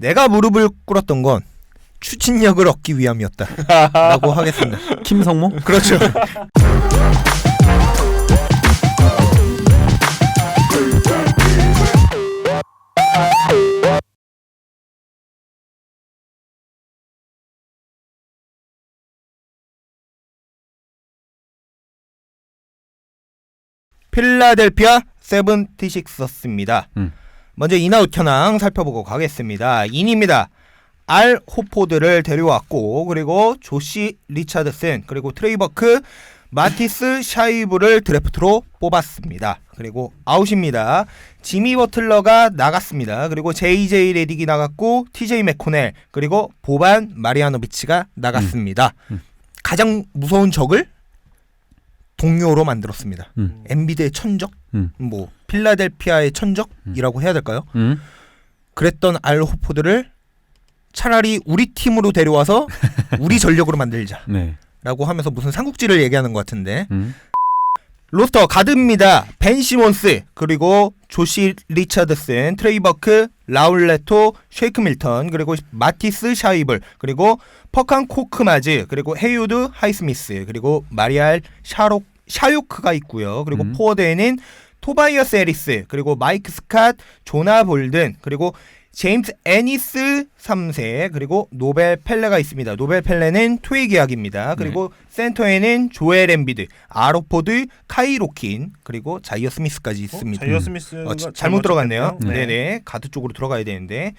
내가 무릎을 꿇었던 건 추진력을 얻기 위함이었다라고 하겠습니다. 김성모? 그렇죠. 필라델피아 세븐티식서스입니다. 음. 먼저 인아웃 현황 살펴보고 가겠습니다. 인입니다. 알 호포드를 데려왔고 그리고 조시 리차드슨 그리고 트레이버크 마티스 샤이브를 드래프트로 뽑았습니다. 그리고 아웃입니다. 지미 버틀러가 나갔습니다. 그리고 JJ 레딕이 나갔고 TJ 맥코넬 그리고 보반 마리아노비치가 나갔습니다. 음. 가장 무서운 적을 동료로 만들었습니다. 음. 엔비드의 천적, 음. 뭐 필라델피아의 천적이라고 해야 될까요? 음. 그랬던 알 호포드를 차라리 우리 팀으로 데려와서 우리 전력으로 만들자라고 네. 하면서 무슨 삼국지를 얘기하는 것 같은데 음. 로스터 가드입니다. 벤 시몬스 그리고 조시 리차드슨, 트레이버크, 라울레토, 쉐이크 밀턴 그리고 마티스 샤이블 그리고 퍼칸 코크마즈 그리고 헤유드 하이스미스 그리알 마리알 샤록 샤요크가 있고요. 그리고 음. 포워드에는 토바이어스 에리스 그리고 마이크 스캇, 조나 볼든 그리고 제임스 애니스 3세 그리고 노벨 펠레가 있습니다. 노벨 펠레는 투웨이 계약입니다. 그리고 센터에는 조엘 엠비드, 아로포드, 카이로킨 그리고 자이어 스미스까지 있습니다. 자이어 스미스가 어, 자- 잘못 들어갔네요. 네. 네. 네 가드 쪽으로 들어가야 되는데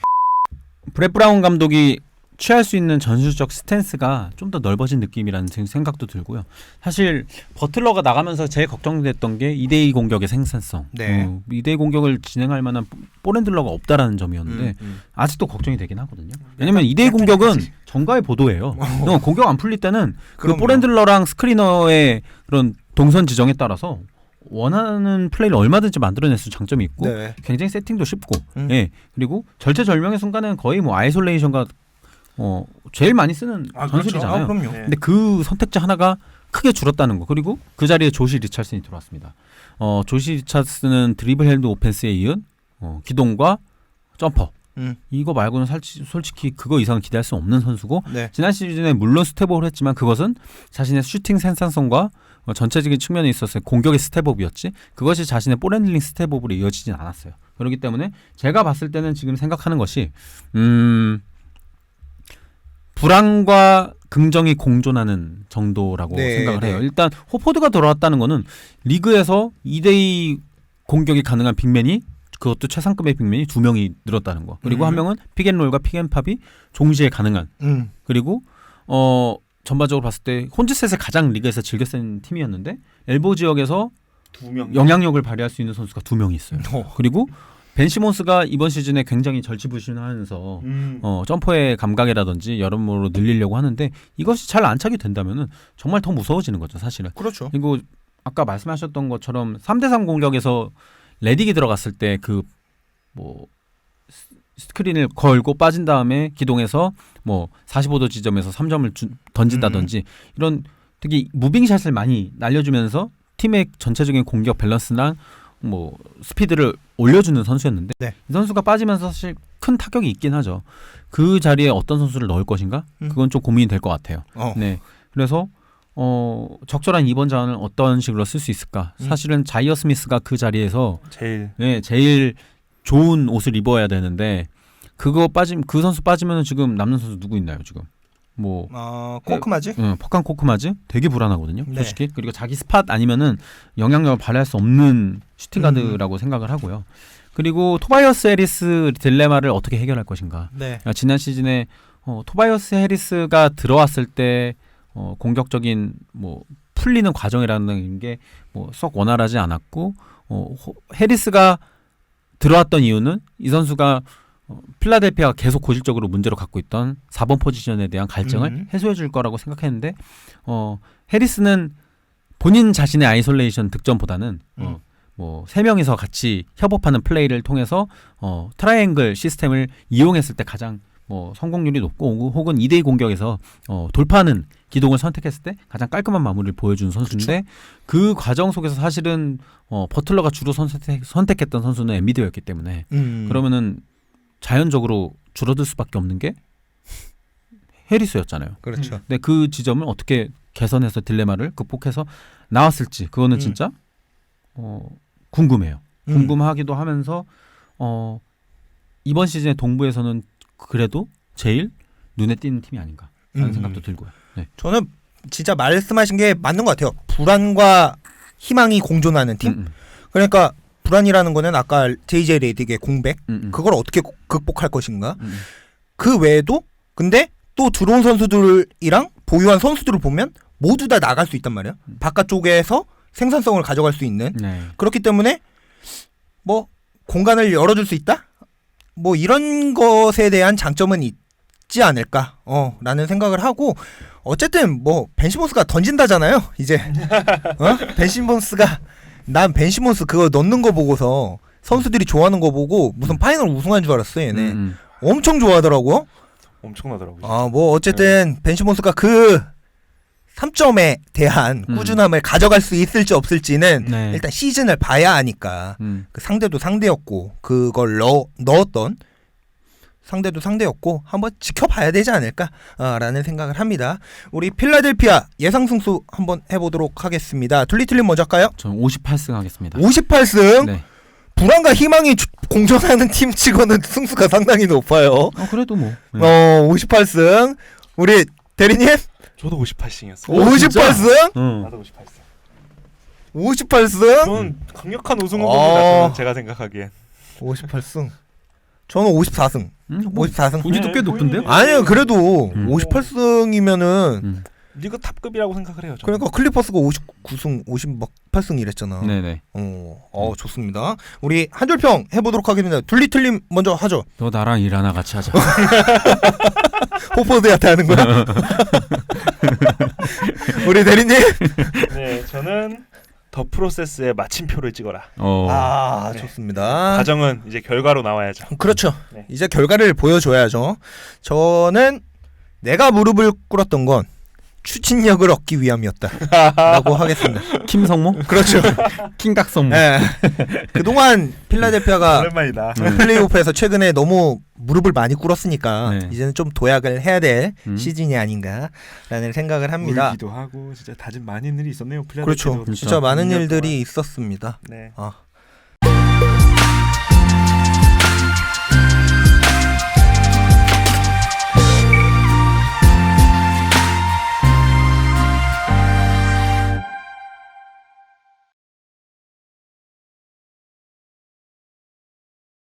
브렛 브라운 감독이 취할 수 있는 전술적 스탠스가 좀 더 넓어진 느낌이라는 생- 생각도 들고요. 사실 버틀러가 나가면서 제일 걱정됐던 게 2대2 공격의 생산성. 네. 어, 2대2 공격을 진행할 만한 볼핸들러가 없다라는 점이었는데 음, 음. 아직도 걱정이 되긴 하거든요. 왜냐면 2대2 공격은 정가의 보도예요. 어, 공격 안 풀릴 때는 그. 볼핸들러랑 스크리너의 그런 동선 지정에 따라서 원하는 플레이를 얼마든지 만들어낼 수 장점이 있고 네. 굉장히 세팅도 쉽고 음. 예 그리고 절체절명의 순간은 거의 뭐 아이솔레이션과 어 제일 많이 쓰는 아, 그렇죠. 전술이잖아요. 아, 그럼요. 네. 근데 그 선택자 하나가 크게 줄었다는 거 그리고 그 자리에 조시 리찰슨이 들어왔습니다. 어 조시 리찰슨은 드리블 핸드 오펜스에 이은 어, 기동과 점퍼 음. 이거 말고는 살치, 솔직히 그거 이상은 기대할 수 없는 선수고 네. 지난 시즌에 물론 스텝업을 했지만 그것은 자신의 슈팅 생산성과 어, 전체적인 측면에 있어서의 공격의 스텝업이었지 그것이 자신의 볼핸들링 스텝업으로 이어지진 않았어요. 그렇기 때문에 제가 봤을 때는 지금 생각하는 것이 음 불안과 긍정이 공존하는 정도라고 네, 생각을 해요. 네. 일단 호포드가 들어왔다는 거는 리그에서 2대2 공격이 가능한 빅맨이 그것도 최상급의 빅맨이 두 명이 늘었다는 거. 그리고 음. 한 명은 픽앤롤과 픽앤팝이 동시에 가능한 음. 그리고 어 전반적으로 봤을 때 혼즈셋을 가장 리그에서 즐겨 쓴 팀이었는데 엘보 지역에서 두 명. 영향력을 발휘할 수 있는 선수가 두 명이 있어요. 어. 그리고 벤 시몬스가 이번 시즌에 굉장히 절치부심하면서 음. 어, 점퍼의 감각이라든지 여러모로 늘리려고 하는데 이것이 잘 안착이 된다면은 정말 더 무서워지는 거죠, 사실은. 그렇죠. 그리고 아까 말씀하셨던 것처럼 3대3 공격에서 레딕이 들어갔을 때 그 뭐 스크린을 걸고 빠진 다음에 기동해서 뭐 45도 지점에서 3점을 주, 던진다든지 이런 되게 무빙샷을 많이 날려주면서 팀의 전체적인 공격 밸런스랑 뭐 스피드를 올려주는 선수였는데 네. 이 선수가 빠지면서 사실 큰 타격이 있긴 하죠. 그 자리에 어떤 선수를 넣을 것인가? 음. 그건 좀 고민이 될 것 같아요. 어. 네. 그래서 어 적절한 2번 자원을 어떤 식으로 쓸 수 있을까? 음. 사실은 자이어 스미스가 그 자리에서 제일 네, 제일 좋은 옷을 입어야 되는데 그거 빠짐 그 선수 빠지면 지금 남는 선수 누구 있나요 지금? 뭐 어, 코크마즈? 어, 퍼칸 코크마즈 되게 불안하거든요. 네. 솔직히 그리고 자기 스팟 아니면은 영향력을 발휘할 수 없는 슈팅 가드라고 생각을 하고요. 그리고 토바이어스 해리스 딜레마를 어떻게 해결할 것인가? 네. 아, 지난 시즌에 어, 토바이어스 해리스가 들어왔을 때 어, 공격적인 뭐 풀리는 과정이라는 게 뭐 썩 원활하지 않았고 어, 호- 해리스가 들어왔던 이유는 이 선수가 어, 필라델피아가 계속 고질적으로 문제로 갖고 있던 4번 포지션에 대한 갈증을 음. 해소해 줄 거라고 생각했는데 어, 해리스는 본인 자신의 아이솔레이션 득점보다는 음. 어, 뭐세 명이서 같이 협업하는 플레이를 통해서 어, 트라이앵글 시스템을 이용했을 때 가장 뭐 성공률이 높고 혹은 2대2 공격에서 어, 돌파하는 기동을 선택했을 때 가장 깔끔한 마무리를 보여주는 선수인데 그 과정 속에서 사실은 어, 버틀러가 주로 선택, 선택했던 선수는 엠비드였기 때문에 음. 그러면은 자연적으로 줄어들 수밖에 없는 게 해리스였잖아요. 그렇죠. 근데 그 지점을 어떻게 개선해서 딜레마를 극복해서 나왔을지 그거는 음. 진짜 어, 궁금해요. 음. 궁금하기도 하면서 어, 이번 시즌에 동부에서는 그래도 제일 눈에 띄는 팀이 아닌가 하는 음. 생각도 들고요. 네. 저는 진짜 말씀하신 게 맞는 것 같아요. 불안과 희망이 공존하는 팀. 음, 음, 그러니까 불안이라는 거는 아까 JJ 레이딕의 공백 음, 음. 그걸 어떻게 극복할 것인가. 음, 음. 그 외에도 근데 또 들어온 선수들이랑 보유한 선수들을 보면 모두 다 나갈 수 있단 말이야. 음. 바깥쪽에서 생산성을 가져갈 수 있는 네. 그렇기 때문에 뭐 공간을 열어줄 수 있다. 뭐 이런 것에 대한 장점은 있지 않을까. 어 라는 생각을 하고 어쨌든 뭐 벤시몬스가 던진다잖아요. 이제 어? 벤시몬스가 난 벤시몬스 그거 넣는 거 보고서 선수들이 좋아하는 거 보고 무슨 파이널 우승한 줄 알았어 얘네. 음, 음. 엄청 좋아하더라고. 엄청나더라고요. 아, 뭐 어쨌든 벤시몬스가 그 3점에 대한 음. 꾸준함을 가져갈 수 있을지 없을지는 네. 일단 시즌을 봐야 하니까 음. 그 상대도 상대였고 그걸 넣, 넣었던 상대도 상대였고 한번 지켜봐야 되지 않을까라는 생각을 합니다. 우리 필라델피아 예상 승수 한번 해보도록 하겠습니다. 둘리틀림 먼저 할까요? 저는 58승 하겠습니다. 58승 네. 불안과 희망이 주- 공존하는 팀 치고는 승수가 상당히 높아요. 어, 그래도 뭐. 네. 어 58승 우리 대리님 저도 58승이었어요. 오, 진짜? 58승 어. 나도 58승. 58승 저는 강력한 우승 어. 후보입니다. 저는 제가 생각하기엔. 58승 저는 54승 음, 뭐 54승 본지도 꽤 네, 높은데요? 본인이- 아니요 그래도 음. 58승이면은 음. 리그 탑급이라고 생각을 해요. 저는. 그러니까 클리퍼스가 59승 58승 이랬잖아 네네. 어, 어 좋습니다 우리 한 줄평 해보도록 하겠습니다 둘리틀림 먼저 하죠 너 나랑 일 하나 같이 하자. 호포드한테 하는 거야 우리 대리님 네, 저는 더 프로세스의 마침표를 찍어라. 어. 아 네. 좋습니다 과정은 이제 결과로 나와야죠. 그렇죠. 네. 이제 결과를 보여줘야죠. 저는 내가 무릎을 꿇었던 건 추진력을 얻기 위함이었다라고 하겠습니다. 김성모? 그렇죠. 킹각성모. 예. 그동안 필라델피아가 오랜만이다. 음. 플레이오프에서 최근에 너무 무릎을 많이 꿇었으니까 네. 이제는 좀 도약을 해야 될 음. 시즌이 아닌가라는 생각을 합니다. 울기도 하고 진짜 다짐 많은 일이 있었네요. 그렇죠. 필라델피아도. 진짜 많은 일들이 있었습니다. 네. 아